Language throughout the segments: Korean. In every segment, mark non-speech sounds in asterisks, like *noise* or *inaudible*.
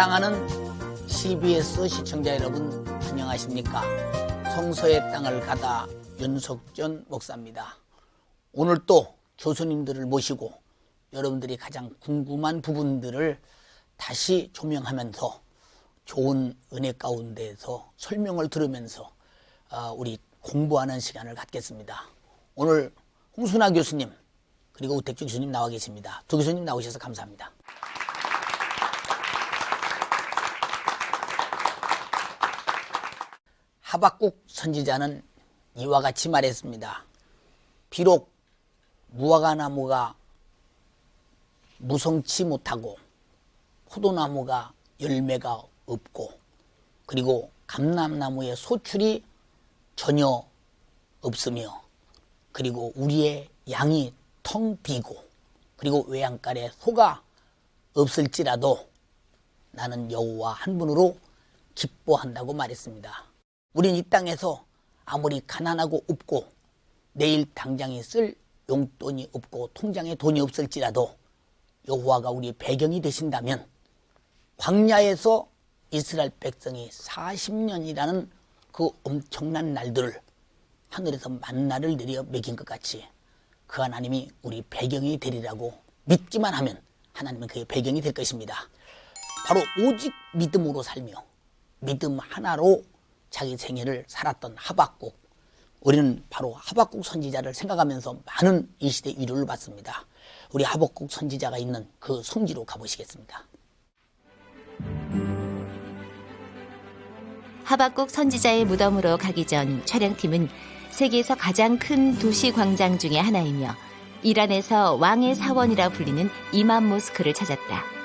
사랑하는 CBS 시청자 여러분 안녕하십니까? 성서의 땅을 가다 윤석전 목사입니다. 오늘 또 교수님들을 모시고 여러분들이 가장 궁금한 부분들을 다시 조명하면서 좋은 은혜 가운데에서 설명을 들으면서 아, 우리 공부하는 시간을 갖겠습니다. 오늘 홍순아 교수님 그리고 우택주 교수님 나와 계십니다. 두 교수님 나오셔서 감사합니다. 하박국 선지자는 이와 같이 말했습니다. 비록 무화과 나무가 무성치 못하고 포도나무가 열매가 없고 그리고 감람나무의 소출이 전혀 없으며 그리고 우리의 양이 텅 비고 그리고 외양간에 소가 없을지라도 나는 여호와 한 분으로 기뻐한다고 말했습니다. 우린 이 땅에서 아무리 가난하고 없고 내일 당장에 쓸 용돈이 없고 통장에 돈이 없을지라도 여호와가 우리 배경이 되신다면 광야에서 이스라엘 백성이 40년이라는 그 엄청난 날들을 하늘에서 만나를 내려 먹인 것 같이 그 하나님이 우리 배경이 되리라고 믿기만 하면 하나님은 그의 배경이 될 것입니다. 바로 오직 믿음으로 살며 믿음 하나로 자기 생애를 살았던 하박국. 우리는 바로 하박국 선지자를 생각하면서 많은 이 시대 위로를 받습니다. 우리 하박국 선지자가 있는 그 성지로 가보시겠습니다. 하박국 선지자의 무덤으로 가기 전 촬영팀은 세계에서 가장 큰 도시 광장 중의 하나이며 이란에서 왕의 사원이라 불리는 이맘 모스크를 찾았다.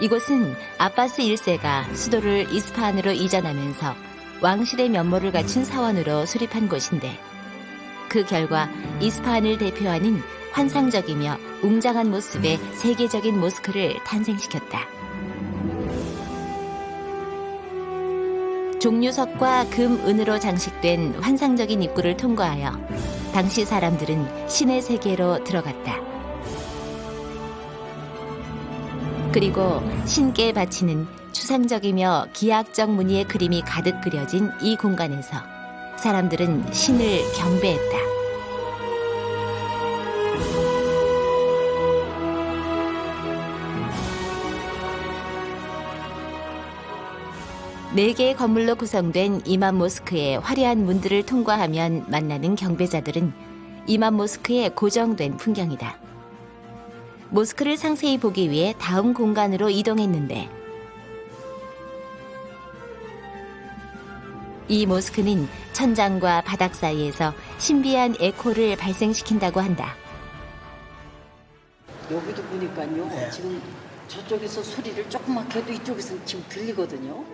이곳은 아바스 1세가 수도를 이스파한으로 이전하면서 왕실의 면모를 갖춘 사원으로 수립한 곳인데 그 결과 이스파한을 대표하는 환상적이며 웅장한 모습의 세계적인 모스크를 탄생시켰다. 종류석과 금, 은으로 장식된 환상적인 입구를 통과하여 당시 사람들은 신의 세계로 들어갔다. 그리고 신께 바치는 추상적이며 기하학적 무늬의 그림이 가득 그려진 이 공간에서 사람들은 신을 경배했다. 네 개의 건물로 구성된 이맘 모스크의 화려한 문들을 통과하면 만나는 경배자들은 이맘 모스크의 고정된 풍경이다. 모스크를 상세히 보기 위해 다음 공간으로 이동했는데 이 모스크는 천장과 바닥 사이에서 신비한 에코를 발생시킨다고 한다. 여기도 보니까요. 네. 지금 저쪽에서 소리를 조그맣게 해도 이쪽에서는 지금 들리거든요.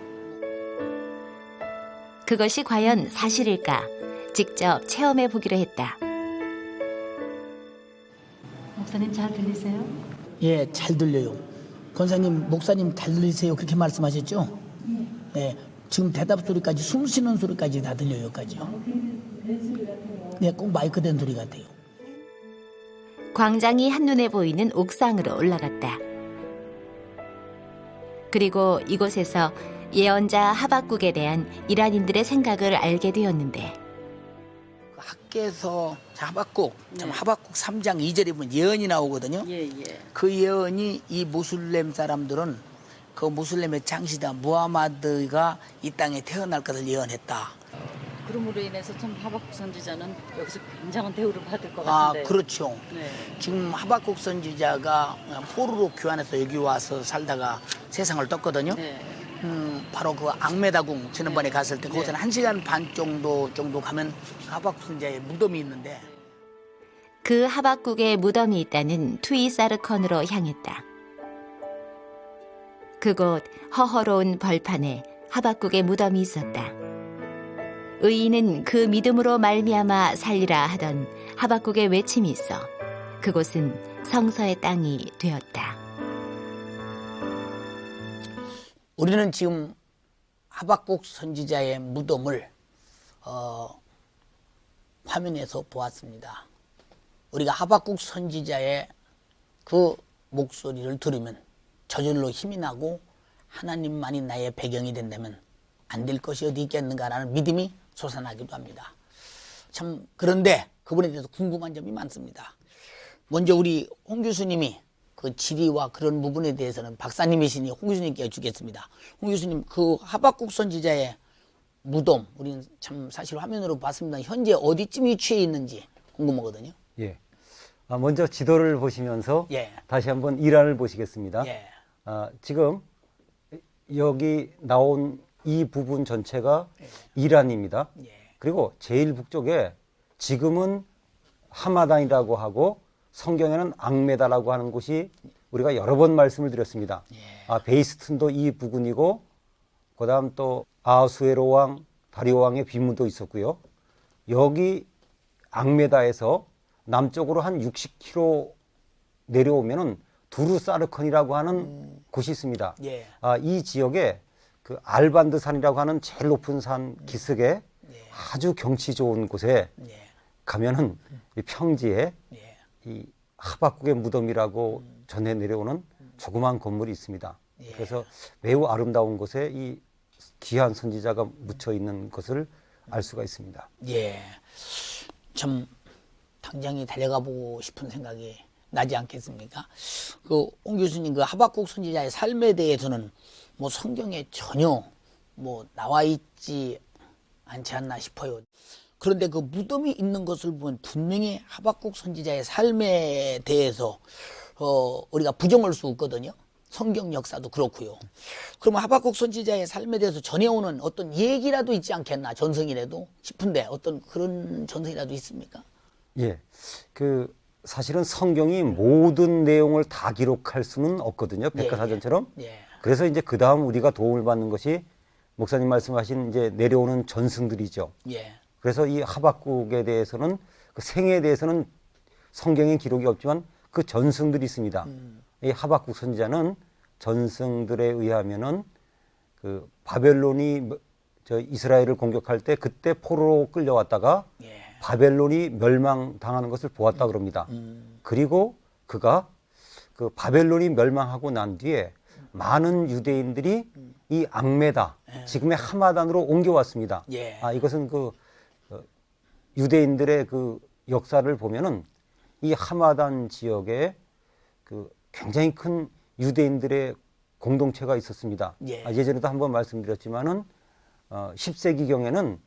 그것이 과연 사실일까? 직접 체험해 보기로 했다. 목사님 잘 들리세요? 예, 잘 들려요. 권사님, 목사님 잘 들리세요? 그렇게 말씀하셨죠? 예. 지금 대답 소리까지, 숨 쉬는 소리까지 다 들려요, 여기까지요. 네, 꼭 마이크 된 소리 같아요. 광장이 한눈에 보이는 옥상으로 올라갔다. 그리고 이곳에서 예언자 하박국에 대한 이란인들의 생각을 알게 되었는데 그 학계에서 자, 하박국, 참 네. 하박국 3장 2절에 보면 예언이 나오거든요. 예, 예. 그 예언이 이 무슬렘 사람들은 그 무슬렘의 장시다 무하마드가 이 땅에 태어날 것을 예언했다. 그럼으로 인해서 참 하박국 선지자는 여기서 굉장한 대우를 받을 것 아, 같은데. 그렇죠. 네. 지금 하박국 선지자가 포로로 교환해서 여기 와서 살다가 세상을 떴거든요. 네. 음, 바로 그 앙메다궁 지난번에 네. 갔을 때 거기서는 네. 한 시간 반 정도 정도 가면 하박국 선지자의 무덤이 있는데 그 하박국의 무덤이 있다는 투이사르컨으로 향했다. 그곳 허허로운 벌판에 하박국의 무덤이 있었다. 의인은 그 믿음으로 말미암아 살리라 하던 하박국의 외침이 있어 그곳은 성서의 땅이 되었다. 우리는 지금 하박국 선지자의 무덤을 어, 화면에서 보았습니다. 우리가 하박국 선지자의 그 목소리를 들으면 저절로 힘이 나고 하나님만이 나의 배경이 된다면 안 될 것이 어디 있겠는가라는 믿음이 솟아나기도 합니다. 참 그런데 그분에 대해서 궁금한 점이 많습니다. 먼저 우리 홍 교수님이 그 지리와 그런 부분에 대해서는 박사님이시니 홍 교수님께 여쭙겠습니다. 홍 교수님 그 하박국 선지자의 무덤 우리는 참 사실 화면으로 봤습니다. 현재 어디쯤 위치해 있는지 궁금하거든요. 예. 아, 먼저 지도를 보시면서 예. 다시 한번 이란을 보시겠습니다. 예. 아, 지금 여기 나온 이 부분 전체가 이란입니다. 예. 그리고 제일 북쪽에 지금은 하마단이라고 하고 성경에는 앙메다라고 하는 곳이 우리가 여러 번 말씀을 드렸습니다. 아, 베이스튼도 이 부근이고 그다음 또 아수에로 왕, 다리오 왕의 비문도 있었고요. 여기 앙메다에서 남쪽으로 한 60km 내려오면은 두루사르컨이라고 하는 곳이 있습니다. 예. 아, 이 지역에 그 알반드 산이라고 하는 제일 높은 산 기슭에 아주 경치 좋은 곳에 예. 가면은 이 평지에 예. 이 하박국의 무덤이라고 전해 내려오는 조그마한 건물이 있습니다. 그래서 매우 아름다운 곳에 이 귀한 선지자가 묻혀 있는 것을 알 수가 있습니다. 예. 참 당장에 달려가 보고 싶은 생각이 나지 않겠습니까? 그홍 교수님 그 하박국 선지자의 삶에 대해서는 뭐 성경에 전혀 뭐 나와 있지 않지 않나 싶어요. 그런데 그 무덤이 있는 것을 보면 분명히 하박국 선지자의 삶에 대해서 어 우리가 부정할 수 없거든요. 성경 역사도 그렇고요. 그러면 하박국 선지자의 삶에 대해서 전해오는 어떤 얘기라도 있지 않겠나 전성이라도 싶은데 어떤 그런 전성이라도 있습니까? 예. 그 사실은 성경이 모든 내용을 다 기록할 수는 없거든요. 백과사전처럼. 예. 그래서 이제 그 다음 우리가 도움을 받는 것이 목사님 말씀하신 이제 내려오는 전승들이죠. 예. 그래서 이 하박국에 대해서는 그 생애에 대해서는 성경에 기록이 없지만 그 전승들이 있습니다. 이 하박국 선지자는 전승들에 의하면은 그 바벨론이 뭐- 저 이스라엘을 공격할 때 그때 포로로 끌려왔다가 예. 바벨론이 멸망당하는 것을 보았다 그럽니다. 그리고 그가 그 바벨론이 멸망하고 난 뒤에 많은 유대인들이 이 앙메다 지금의 하마단으로 옮겨왔습니다. 예. 아 이것은 그 어, 유대인들의 그 역사를 보면은 이 하마단 지역에 그 굉장히 큰 유대인들의 공동체가 있었습니다. 예. 아, 예전에도 한번 말씀드렸지만은 어, 10세기 경에는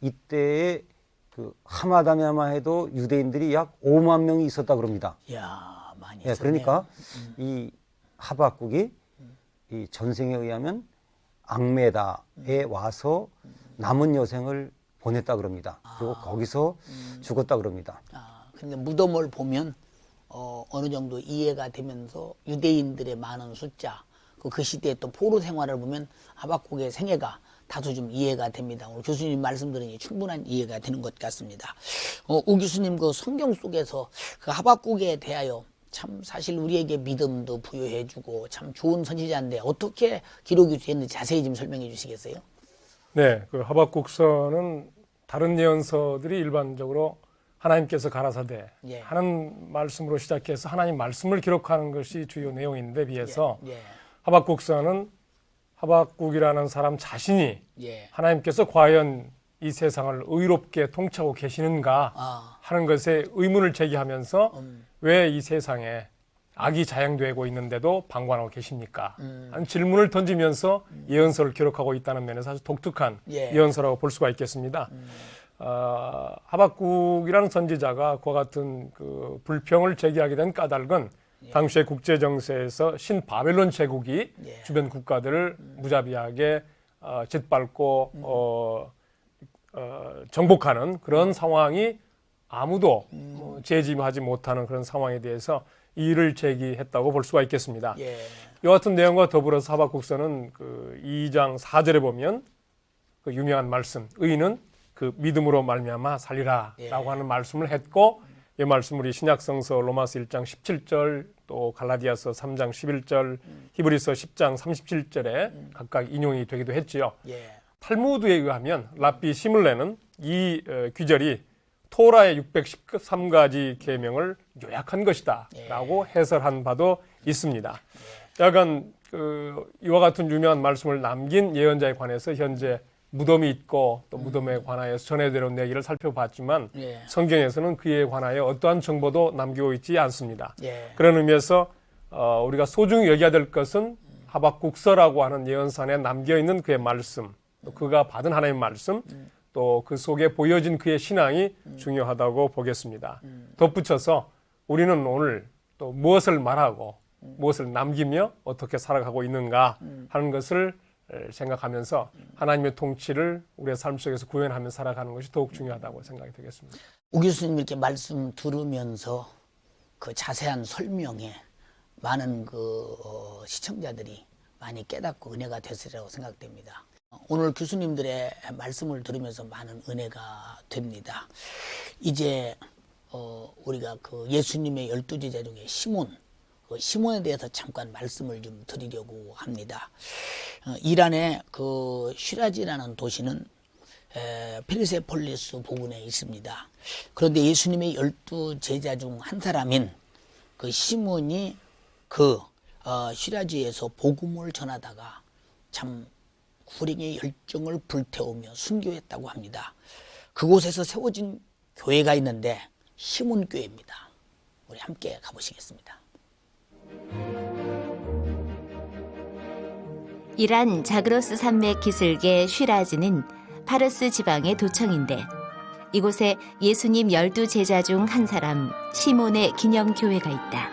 이때에 그 하마다냐만 해도 유대인들이 약 5만 명이 있었다 그럽니다. 야 많이 예. 그러니까 이 하박국이 이 전생에 의하면 앙메다에 와서 남은 여생을 보냈다 그럽니다. 그리고 거기서 죽었다 그럽니다. 아, 근데 무덤을 보면 어, 어느 정도 이해가 되면서 유대인들의 많은 숫자 그, 그 시대의 또 포로 생활을 보면 하박국의 생애가 다소 좀 이해가 됩니다. 오늘 교수님 말씀 들으니 충분한 이해가 되는 것 같습니다. 어, 우 교수님 그 성경 속에서 그 하박국에 대하여 참 사실 우리에게 믿음도 부여해주고 참 좋은 선지자인데 어떻게 기록이 됐는지 자세히 좀 설명해 주시겠어요? 네, 그 하박국서는 다른 예언서들이 일반적으로 하나님께서 가라사대 예. 하는 말씀으로 시작해서 하나님 말씀을 기록하는 것이 주요 내용인데 비해서 예, 하박국서는 하박국이라는 사람 자신이 예. 하나님께서 과연 이 세상을 의롭게 통치하고 계시는가 아. 하는 것에 의문을 제기하면서 왜이 세상에 악이 자행되고 있는데도 방관하고 계십니까? 하는 질문을 던지면서 예언서를 기록하고 있다는 면에서 아주 독특한 예. 예언서라고 볼 수가 있겠습니다. 어, 하박국이라는 선지자가 그와 같은 그 불평을 제기하게 된 까닭은 당시의 국제 정세에서 신바벨론 제국이 예. 주변 국가들을 무자비하게 어, 짓밟고 어, 어, 정복하는 그런 상황이 아무도 어, 제지하지 못하는 그런 상황에 대해서 이의를 제기했다고 볼 수가 있겠습니다. 예. 이와 같은 내용과 더불어서 하박국서는 그 2장 4절에 보면 그 유명한 말씀 의인은 그 믿음으로 말미암아 살리라라고 예. 하는 말씀을 했고 이 말씀 우리 신약성서 로마서 1장 17절 또 갈라디아서 3장 11절 히브리서 10장 37절에 각각 인용이 되기도 했지요. 예. 탈무드에 의하면 랍비 시물레는 이 어, 귀절이 토라의 613가지 계명을 요약한 것이다라고 해설한 바도 있습니다. 약간 그 이와 같은 유명한 말씀을 남긴 예언자에 관해서 현재 무덤이 있고 또 무덤에 관하여서 전해드려온 얘기를 살펴봤지만 예. 성경에서는 그에 관하여 어떠한 정보도 남기고 있지 않습니다. 예. 그런 의미에서 어, 우리가 소중히 여겨야 될 것은 하박국서라고 하는 예언산에 남겨 있는 그의 말씀, 또 그가 받은 하나님의 말씀, 또그 속에 보여진 그의 신앙이 중요하다고 보겠습니다. 덧붙여서 우리는 오늘 또 무엇을 말하고 무엇을 남기며 어떻게 살아가고 있는가 하는 것을 에, 생각하면서 하나님의 통치를 우리의 삶 속에서 구현하며 살아가는 것이 더욱 중요하다고 생각이 되겠습니다. 우 교수님 이렇게 말씀 들으면서 그 자세한 설명에 많은 그 어, 시청자들이 많이 깨닫고 은혜가 됐으리라고 생각됩니다. 오늘 교수님들의 말씀을 들으면서 많은 은혜가 됩니다. 이제 어, 우리가 그 예수님의 열두 제자 중에 시몬, 그 시몬에 대해서 잠깐 말씀을 좀 드리려고 합니다. 어, 이란의 그 슈라지라는 도시는 에, 페르세폴리스 부근에 있습니다. 그런데 예수님의 열두 제자 중 한 사람인 그 시몬이 그 어, 시라지에서 복음을 전하다가 참 구령의 열정을 불태우며 순교했다고 합니다. 그곳에서 세워진 교회가 있는데 시몬 교회입니다. 우리 함께 가보시겠습니다. 이란 자그로스 산맥 기슭의 쉬라즈는 파르스 지방의 도청인데 이곳에 예수님 열두 제자 중 한 사람 시몬의 기념 교회가 있다.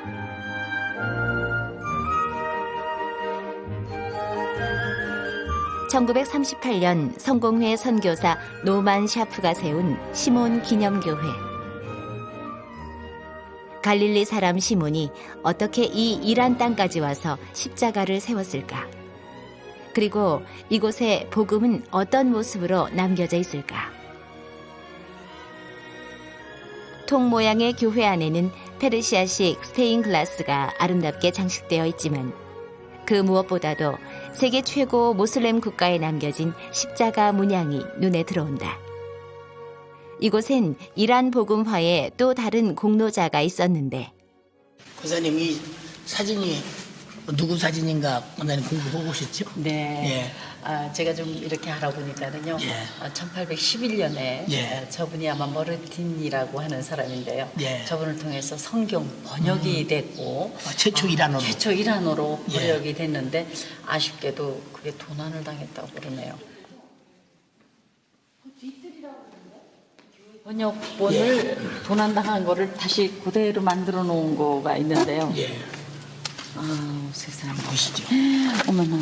(1938년) 성공회 선교사 노만 샤프가 세운 시몬 기념교회 갈릴리 사람 시몬이 어떻게 이 이란 땅까지 와서 십자가를 세웠을까? 그리고 이곳에 복음은 어떤 모습으로 남겨져 있을까? 통 모양의 교회 안에는 페르시아식 스테인 글라스가 아름답게 장식되어 있지만 그 무엇보다도 세계 최고 모슬렘 국가에 남겨진 십자가 문양이 눈에 들어온다. 이곳엔 이란 복음화의 또 다른 공로자가 있었는데 권사님 이 사진이 누구 사진인가 권사님 공부하고 오셨죠? 네. 아, 제가 좀 이렇게 알아보니까는요. 예. 아, 1811년에 예. 저분이 아마 머르틴이라고 하는 사람인데요. 예. 저분을 통해서 성경 번역이 됐고 아, 최초 이란어로. 최초 이란어로 예. 번역이 됐는데 아쉽게도 그게 도난을 당했다고 그러네요. 번역본을 도난당한 거를 다시 그대로 만들어 놓은 거가 있는데요. 예, 아 세상에. 보시죠. 어머나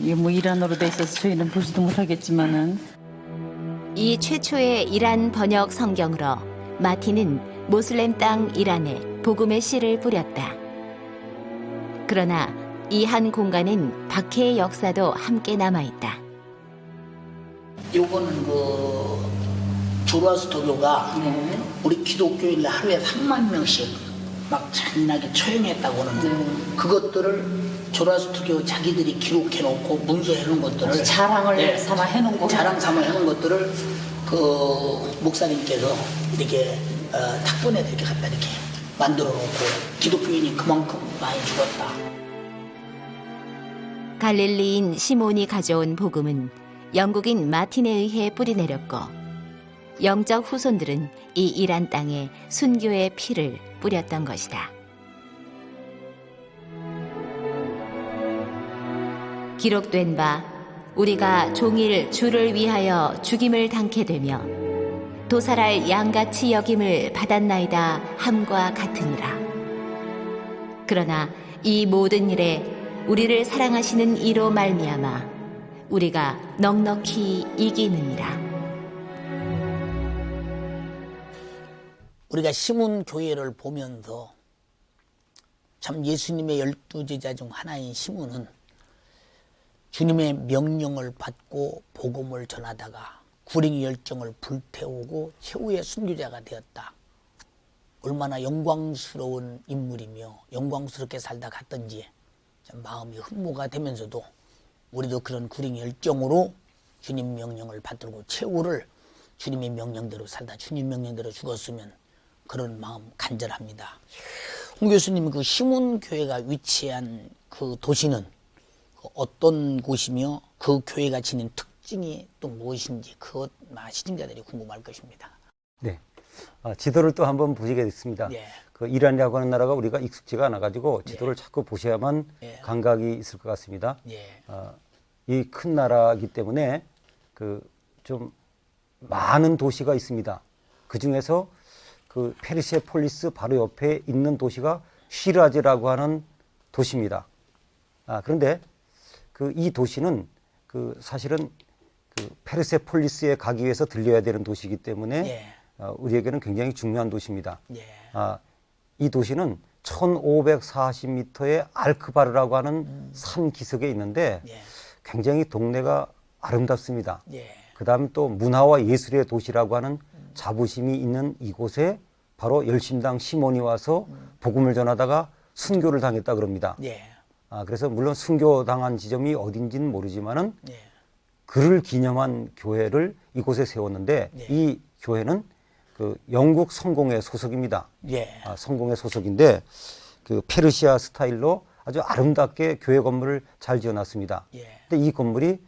이게 뭐 이란어로 돼 있어서 저희는 보지도 못하겠지만은 이 최초의 이란 번역 성경으로 마틴은 모슬렘 땅 이란에 복음의 씨를 뿌렸다. 그러나 이 한 공간엔 박해의 역사도 함께 남아 있다. 요거는 그 조라스토교가 네. 우리 기독교인을 하루에 3만 명씩 막 잔인하게 처형했다고 하는데 네. 그것들을 조라스토교 자기들이 기록해 놓고 문서해 놓은 것들을 자랑을 예, 삼아 해놓은 거. 자랑 삼아 해 놓은 것들을 그 목사님께서 이렇게 어, 탁본에 이렇게 갖다 이렇게 만들어 놓고 기독교인이 그만큼 많이 죽었다. 갈릴리인 시몬이 가져온 복음은 영국인 마틴에 의해 뿌리내렸고 영적 후손들은 이 이란 땅에 순교의 피를 뿌렸던 것이다. 기록된 바 우리가 종일 주를 위하여 죽임을 당케 되며 도살할 양같이 여김을 받았나이다 함과 같으니라. 그러나 이 모든 일에 우리를 사랑하시는 이로 말미암아 우리가 넉넉히 이기느니라. 우리가 시몬 교회를 보면서 참 예수님의 열두 제자 중 하나인 시몬은 주님의 명령을 받고 복음을 전하다가 구링 열정을 불태우고 최후의 순교자가 되었다. 얼마나 영광스러운 인물이며 영광스럽게 살다 갔던지 참 마음이 흠모가 되면서도 우리도 그런 구링 열정으로 주님 명령을 받들고 최후를 주님의 명령대로 살다 주님 명령대로 죽었으면 그런 마음 간절합니다. 홍 교수님 그 시몬교회가 위치한 그 도시는 그 어떤 곳이며 그 교회가 지닌 특징이 또 무엇인지 그것 마 시청자들이 궁금할 것입니다. 네. 아, 지도를 또 한번 보시겠습니다. 예. 그 이란이라고 하는 나라가 우리가 익숙지가 않아 가지고 지도를 자꾸 보셔야만 예. 감각이 있을 것 같습니다. 예. 이큰 나라이기 때문에 그 좀 많은 도시가 있습니다. 그 중에서 그 페르세폴리스 바로 옆에 있는 도시가 시라즈라고 하는 도시입니다. 아, 그런데 그 이 도시는 그 사실은 그 페르세 폴리스에 가기 위해서 들려야 되는 도시이기 때문에 예. 어, 우리에게는 굉장히 중요한 도시입니다. 예. 아, 이 도시는 1540m의 알크바르라고 하는 산 기슭에 있는데 예. 굉장히 동네가 아름답습니다. 예. 그 다음 또 문화와 예술의 도시라고 하는 자부심이 있는 이곳에 바로 열심당 시몬이 와서 복음을 전하다가 순교를 당했다 그럽니다. 예. 아, 그래서 물론 순교 당한 지점이 어딘지는 모르지만은 예. 그를 기념한 교회를 이곳에 세웠는데 예. 이 교회는 그 영국 성공회 소속입니다. 예. 아, 성공의 소속인데 그 페르시아 스타일로 아주 아름답게 교회 건물을 잘 지어놨습니다. 예. 근데 이 건물이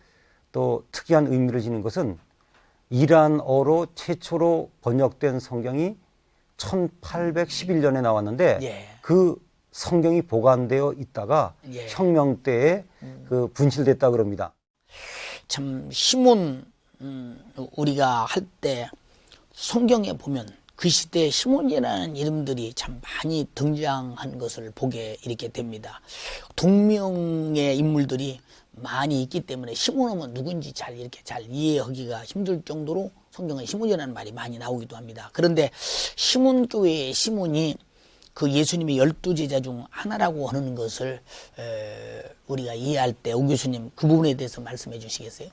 또 특이한 의미를 지닌 것은 이란어로 최초로 번역된 성경이 1811년에 나왔는데 예. 그 성경이 보관되어 있다가 예. 음. 혁명 때에 그 분실됐다 그럽니다. 참 시몬 음, 우리가 할 때 성경에 보면 그 시대에 시몬이라는 이름들이 참 많이 등장한 것을 보게 이렇게 됩니다. 동명의 인물들이 많이 있기 때문에 시몬하면 누군지 잘 이렇게 잘 이해하기가 힘들 정도로 성경에 시몬이라는 말이 많이 나오기도 합니다. 그런데 시몬 교회의 시몬이 그 예수님의 열두 제자 중 하나라고 하는 것을 에, 우리가 이해할 때 오 교수님 그 부분에 대해서 말씀해 주시겠어요?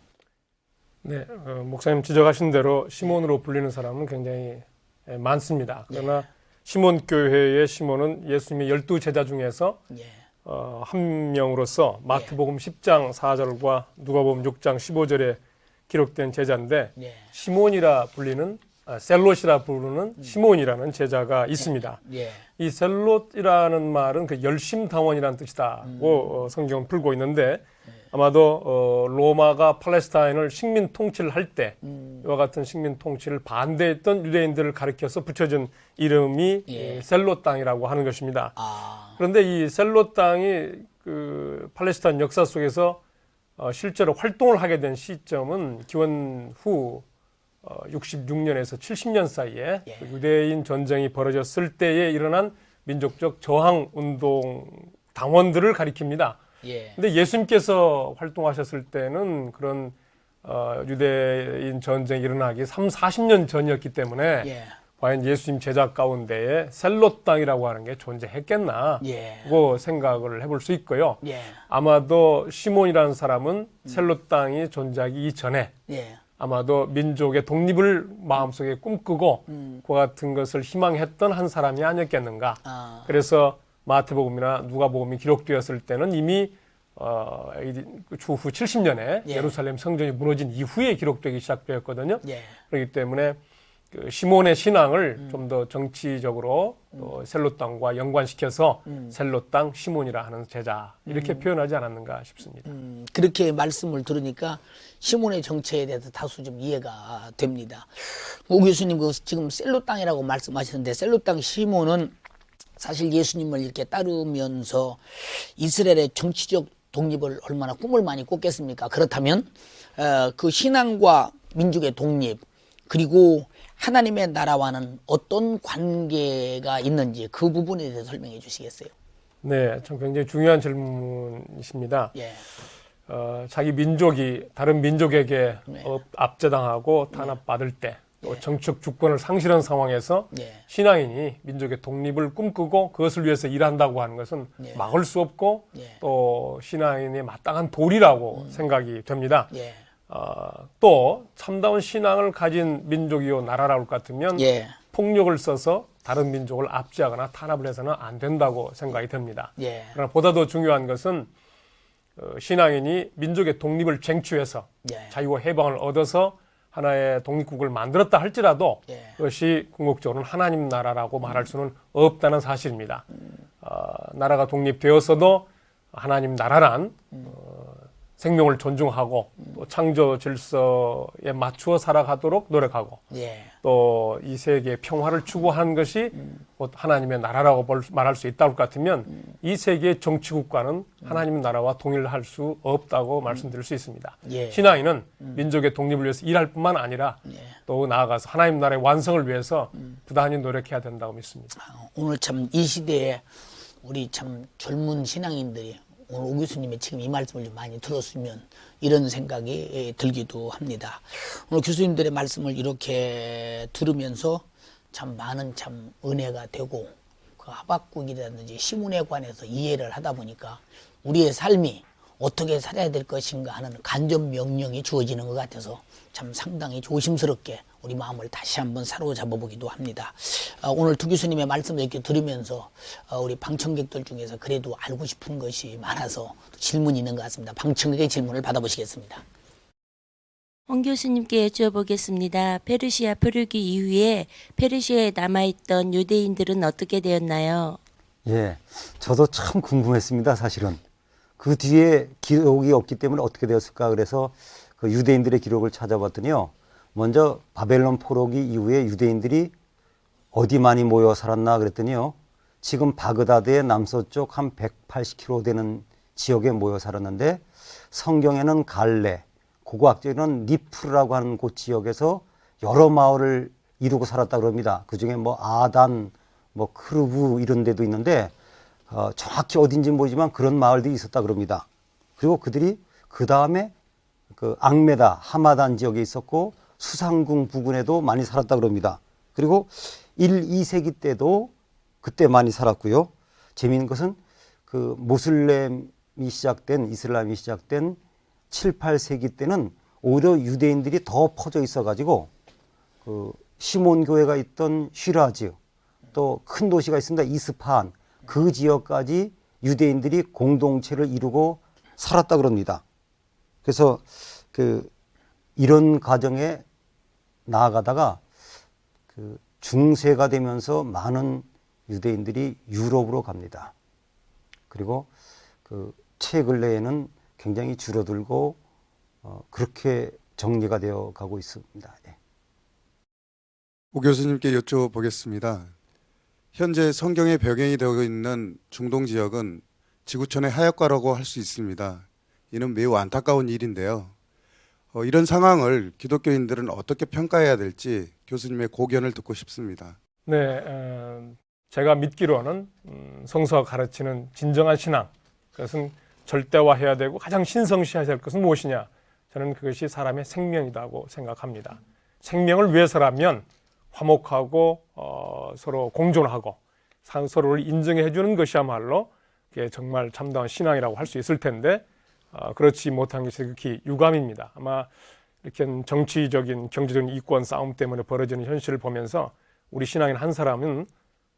네, 어, 목사님 지적하신 대로 시몬으로 불리는 사람은 굉장히 예, 많습니다. 그러나 시몬 교회의 시몬은 예수님의 열두 제자 중에서 예. 어, 한 명으로서 마태복음 10장 4절과 누가복음 6장 15절에 기록된 제자인데 예. 시몬이라 불리는 아, 셀롯이라 부르는 시몬이라는 제자가 있습니다. 예. 이 셀롯이라는 말은 그 열심당원이라는 뜻이다고 어, 성경은 풀고 있는데 아마도 어, 로마가 팔레스타인을 식민 통치를 할때 이와 같은 식민 통치를 반대했던 유대인들을 가리켜서 붙여진 이름이 예. 예, 셀롯 땅이라고 하는 것입니다. 아. 그런데 이 셀롯 땅이 그 팔레스타인 역사 속에서 어, 실제로 활동을 하게 된 시점은 기원 후 어, 66년에서 70년 사이에 예. 그 유대인 전쟁이 벌어졌을 때에 일어난 민족적 저항 운동 당원들을 가리킵니다. 예. 근데 예수님께서 활동하셨을 때는 그런 어, 유대인 전쟁이 일어나기 3, 40년 전이었기 때문에 예. 과연 예수님 제자 가운데에 셀롯 땅이라고 하는 게 존재했겠나 예. 고 생각을 해볼 수 있고요. 예. 아마도 시몬이라는 사람은 셀롯 땅이 존재하기 이전에 예. 아마도 민족의 독립을 마음속에 꿈꾸고 그 같은 것을 희망했던 한 사람이 아니었겠는가. 아. 그래서 마태복음이나 누가복음이 기록되었을 때는 이미 어, 이 주후 70년에 예. 예루살렘 성전이 무너진 이후에 기록되기 시작되었거든요. 예. 그렇기 때문에 그 시몬의 신앙을 음. 좀더 정치적으로 또 셀롯 땅과 연관시켜서 셀롯 땅 시몬이라 하는 제자 이렇게 표현하지 않았는가 싶습니다. 음, 그렇게 말씀을 들으니까 시몬의 정체에 대해서 다소 좀 이해가 됩니다. 오 교수님 그 지금 셀로 땅이라고 말씀하셨는데 땅 시몬은 사실 예수님을 이렇게 따르면서 이스라엘의 정치적 독립을 얼마나 꿈을 많이 꿨겠습니까? 그렇다면 어, 그 신앙과 민족의 독립 그리고 하나님의 나라와는 어떤 관계가 있는지 그 부분에 대해서 설명해 주시겠어요? 네, 참 굉장히 중요한 질문이십니다. 예. 어, 자기 민족이 다른 민족에게 네. 어, 압제당하고 탄압받을 때, 또 정치적 주권을 상실한 상황에서 예. 신앙인이 민족의 독립을 꿈꾸고 그것을 위해서 일한다고 하는 것은 예. 막을 수 없고 예. 또 신앙인의 마땅한 도리라고 생각이 됩니다. 예. 어, 또 참다운 신앙을 가진 민족이요 나라라고 할것 같으면 예. 폭력을 써서 다른 민족을 압제하거나 탄압을 해서는 안 된다고 생각이 됩니다. 예. 그러나 보다 더 중요한 것은 어, 신앙인이 민족의 독립을 쟁취해서 예. 자유와 해방을 얻어서 하나의 독립국을 만들었다 할지라도 예. 그것이 궁극적으로는 하나님 나라라고 말할 수는 없다는 사실입니다. 나라가 독립되었어도 하나님 나라란 어, 생명을 존중하고 또 창조 질서에 맞추어 살아가도록 노력하고 예. 또이 세계의 평화를 추구하는 것이 곧 하나님의 나라라고 볼- 말할 수 있다고 같으면 이 세계의 정치국가는 하나님의 나라와 동일할 수 없다고 말씀드릴 수 있습니다. 예. 신앙인은 민족의 독립을 위해서 일할 뿐만 아니라 또 나아가서 하나님 나라의 완성을 위해서 부단히 노력해야 된다고 믿습니다. 오늘 참 이 시대에 우리 참 젊은 신앙인들이 오 교수님의 지금 이 말씀을 좀 많이 들었으면 이런 생각이 예, 들기도 합니다. 오늘 교수님들의 말씀을 이렇게 들으면서 참 많은 참 은혜가 되고 그 하박국이라든지 시문에 관해서 이해를 하다 보니까 우리의 삶이 어떻게 살아야 될 것인가 하는 간접 명령이 주어지는 것 같아서 참 상당히 조심스럽게 우리 마음을 다시 한번 사로잡아 보기도 합니다. 아, 오늘 두 교수님의 말씀을 이렇게 들으면서 아, 우리 방청객들 중에서 그래도 알고 싶은 것이 많아서 질문이 있는 것 같습니다. 방청객의 질문을 받아보시겠습니다. 홍 교수님께 여쭤보겠습니다. 페르시아 포르기 이후에 페르시아에 남아있던 유대인들은 어떻게 되었나요? 예, 저도 참 궁금했습니다, 사실은. 그 뒤에 기록이 없기 때문에 어떻게 되었을까 그래서 그 유대인들의 기록을 찾아봤더니요. 먼저 바벨론 포로기 이후에 유대인들이 어디 많이 모여 살았나 그랬더니요. 지금 바그다드의 남서쪽 한 180km 되는 지역에 모여 살았는데 성경에는 갈레, 고고학적으로는 니프라고 하는 곳 지역에서 여러 마을을 이루고 살았다 그럽니다. 그 중에 뭐 아단, 뭐 크루브 이런 데도 있는데 어, 정확히 어딘지 모르지만 그런 마을들이 있었다 그럽니다. 그리고 그들이 그 다음에 그 앙메다, 하마단 지역에 있었고 수상궁 부근에도 많이 살았다 그럽니다. 그리고 1, 2세기 때도 그때 많이 살았고요. 재미있는 것은 그 모슬렘이 시작된 이슬람이 시작된 7, 8세기 때는 오히려 유대인들이 더 퍼져 있어 가지고 그 시몬 교회가 있던 쉬라즈 또 큰 도시가 있습니다. 이스파한 그 지역까지 유대인들이 공동체를 이루고 살았다 그럽니다. 그래서 그 이런 과정에 나아가다가 그 중세가 되면서 많은 유대인들이 유럽으로 갑니다. 그리고 그 최근래에는 굉장히 줄어들고 어, 그렇게 정리가 되어 가고 있습니다. 예. 오 교수님께 여쭤보겠습니다. 현재 성경의 배경이 되고 있는 중동 지역은 지구촌의 하역가라고 할 수 있습니다. 이는 매우 안타까운 일인데요. 어, 이런 상황을 기독교인들은 어떻게 평가해야 될지 교수님의 고견을 듣고 싶습니다. 네, 어, 제가 믿기로는 음, 성서가 가르치는 진정한 신앙 그것은 절대화해야 되고 가장 신성시해야 될 것은 무엇이냐? 저는 그것이 사람의 생명이라고 생각합니다. 생명을 위해서라면 화목하고 어, 서로 공존하고 상- 서로를 인정해 주는 것이야말로 정말 참다운 신앙이라고 할 수 있을 텐데 어, 그렇지 못한 것이 극히 유감입니다. 아마 이렇게 정치적인 경제적인 이권 싸움 때문에 벌어지는 현실을 보면서 우리 신앙인 한 사람은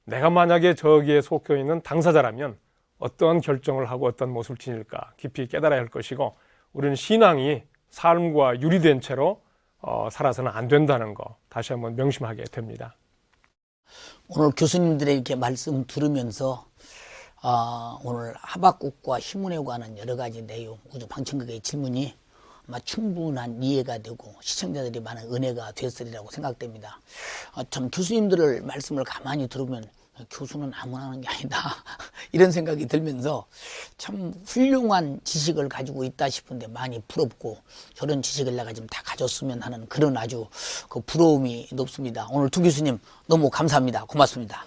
내가 만약에 저기에 속혀 있는 당사자라면 어떠한 결정을 하고 어떤 모습을 지닐까 깊이 깨달아야 할 것이고 우리는 신앙이 삶과 유리된 채로 어, 살아서는 안 된다는 거 다시 한번 명심하게 됩니다. 오늘 교수님들의 이렇게 말씀 들으면서 아, 오늘 하박국과 시문에 관한 여러 가지 내용, 우주 방청객의 질문이 아마 충분한 이해가 되고 시청자들이 많은 은혜가 됐으리라고 생각됩니다. 아, 참 교수님들을 말씀을 가만히 들으면 교수는 아무나 하는 게 아니다 *laughs* 이런 생각이 들면서 참 훌륭한 지식을 가지고 있다 싶은데 많이 부럽고 저런 지식을 내가 좀다 가졌으면 하는 그런 아주 그 부러움이 높습니다. 오늘 두 교수님 너무 감사합니다. 고맙습니다.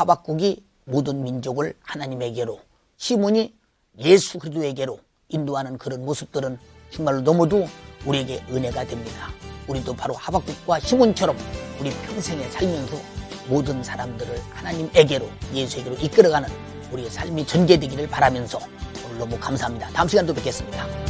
하박국이 모든 민족을 하나님에게로 시몬이 예수 그리스도에게로 인도하는 그런 모습들은 정말로 너무도 우리에게 은혜가 됩니다. 우리도 바로 하박국과 시몬처럼 우리 평생에 살면서 모든 사람들을 하나님에게로 예수에게로 이끌어가는 우리의 삶이 전개되기를 바라면서 오늘 너무 감사합니다. 다음 시간에 또 뵙겠습니다.